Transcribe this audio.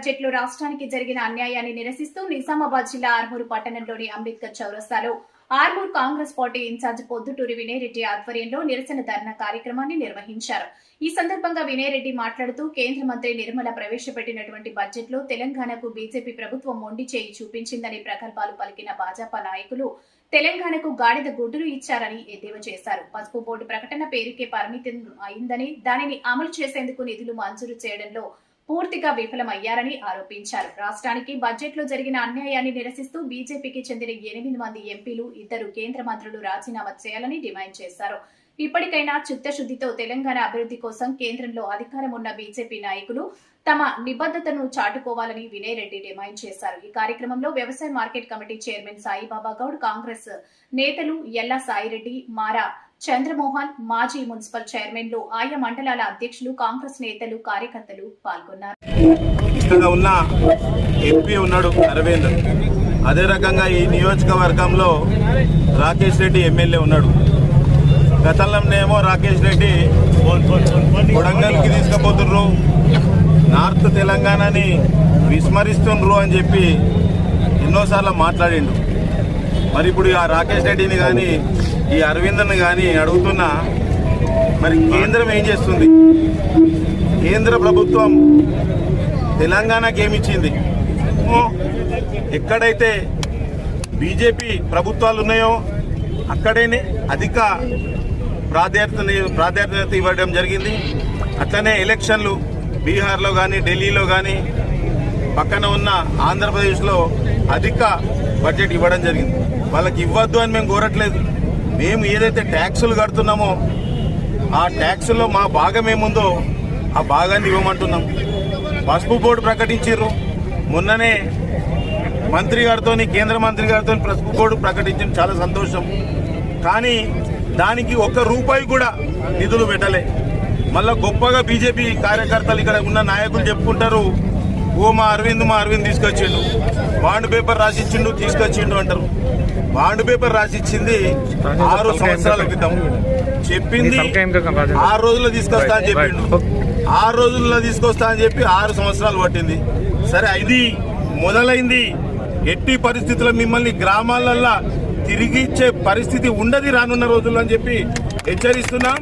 బడ్జెట్లో రాష్ట్రానికి జరిగిన అన్యాయాన్ని నిరసిస్తూ నిజామాబాద్ జిల్లా ఆర్మూరు పట్టణంలోని అంబేద్కర్ చౌరస్తాలో Armur Congress party in-charge Podduturi Vinaya Reddy ఆధ్వర్యంలో నిరసన ధర్నా కార్యక్రమాన్ని నిర్వహించారు. ఈ సందర్భంగా వినయరెడ్డి మాట్లాడుతూ కేంద్ర మంత్రి నిర్మల ప్రవేశపెట్టినటువంటి బడ్జెట్లో తెలంగాణకు బీజేపీ ప్రభుత్వం మొండి చేయి చూపించిందని ప్రగల్భాలు పలికిన భాజపా నాయకులు తెలంగాణకు గాడిద గుడ్డులు ఇచ్చారని ఎద్దేవా చేశారు. పసుపు బోర్డు ప్రకటన పేరుకే పరిమితం అయిందని దానిని అమలు చేసేందుకు నిధులు మంజూరు చేయడంలో పూర్తిగా విఫలమయ్యారని ఆరోపించారు. రాష్ట్రానికి బడ్జెట్లో జరిగిన అన్యాయాన్ని నిరసిస్తూ బీజేపీకి చెందిన ఎనిమిది మంది ఎంపీలు ఇద్దరు కేంద్ర మంత్రులు రాజీనామా చేయాలని డిమాండ్ చేశారు. ఇప్పటికైనా చిత్తశుద్దితో తెలంగాణ అభివృద్ధి కోసం కేంద్రంలో అధికారం ఉన్న బీజేపీ నాయకులు తమ నిబద్ధతను చాటుకోవాలని వినయ్ రెడ్డి డిమాండ్ చేశారు. ఈ కార్యక్రమంలో వ్యవసాయ market committee chairman Saibaba Goud Congress నేతలు ఎల్లా సాయిరెడ్డి మారా చంద్రమోహన్ మాజీ మున్సిపల్ చైర్మన్లు ఆయా మండలాల అధ్యక్షులు కాంగ్రెస్ నేతలు కార్యకర్తలు పాల్గొన్నారు. ఇక్కడ ఉన్న ఎంపీ ఉన్నాడు అరవింద్. అదే రకంగా ఈ నియోజకవర్గంలో రాకేష్ రెడ్డి ఎమ్మెల్యే ఉన్నాడు. గతంలోనేమో రాకేష్ రెడ్డి కొడంగల్కి తీసుకుపోతుర్రు. నార్త్ తెలంగాణని విస్మరిస్తుండ్రు అని చెప్పి ఎన్నోసార్లు మాట్లాడిండు. మరి ఇప్పుడు ఆ రాకేష్ రెడ్డిని కానీ ఈ అరవింద్ని కానీ అడుగుతున్నా మరి కేంద్రం ఏం చేస్తుంది? కేంద్ర ప్రభుత్వం తెలంగాణకి ఏమిచ్చింది ఎక్కడైతే బీజేపీ ప్రభుత్వాలు ఉన్నాయో అక్కడేనే అధిక ప్రాధాన్యత ప్రాధాన్యత ఇవ్వడం జరిగింది. అట్లనే ఎలక్షన్లు బీహార్లో కానీ ఢిల్లీలో కానీ పక్కన ఉన్న ఆంధ్రప్రదేశ్లో అధిక బడ్జెట్ ఇవ్వడం జరిగింది. వాళ్ళకి ఇవ్వద్దు అని మేము కోరట్లేదు. మేము ఏదైతే ట్యాక్సులు కడుతున్నామో ఆ ట్యాక్సుల్లో మా భాగం ఏముందో ఆ భాగాన్ని ఇవ్వమంటున్నాం. పసుపు బోర్డు ప్రకటించారు మొన్ననే మంత్రి గారితో కేంద్ర మంత్రి గారితో పసుపు బోర్డు ప్రకటించడం చాలా సంతోషం. కానీ దానికి ఒక్క రూపాయి కూడా నిధులు పెట్టలే. మళ్ళా గొప్పగా బీజేపీ కార్యకర్తలు ఇక్కడ ఉన్న నాయకులు చెప్పుకుంటారు ఓ మా అరవింద్ మా అరవింద్ తీసుకొచ్చిండు. బాండ్ పేపర్ రాసిచ్చిండు తీసుకొచ్చిండు అంటారు. బాండ్ పేపర్ రాసిచ్చింది ఆరు సంవత్సరాల క్రితం. చెప్పింది ఆరు రోజుల్లో తీసుకొస్తా అని చెప్పిండు. ఆరు రోజుల్లో తీసుకొస్తా అని చెప్పి ఆరు సంవత్సరాలు పట్టింది. సరే ఇది మొదలైంది. ఎట్టి పరిస్థితుల్లో మిమ్మల్ని గ్రామాలల్లో తిరిగి ఇచ్చే పరిస్థితి ఉండదు రానున్న రోజుల్లో అని చెప్పి హెచ్చరిస్తున్నాం.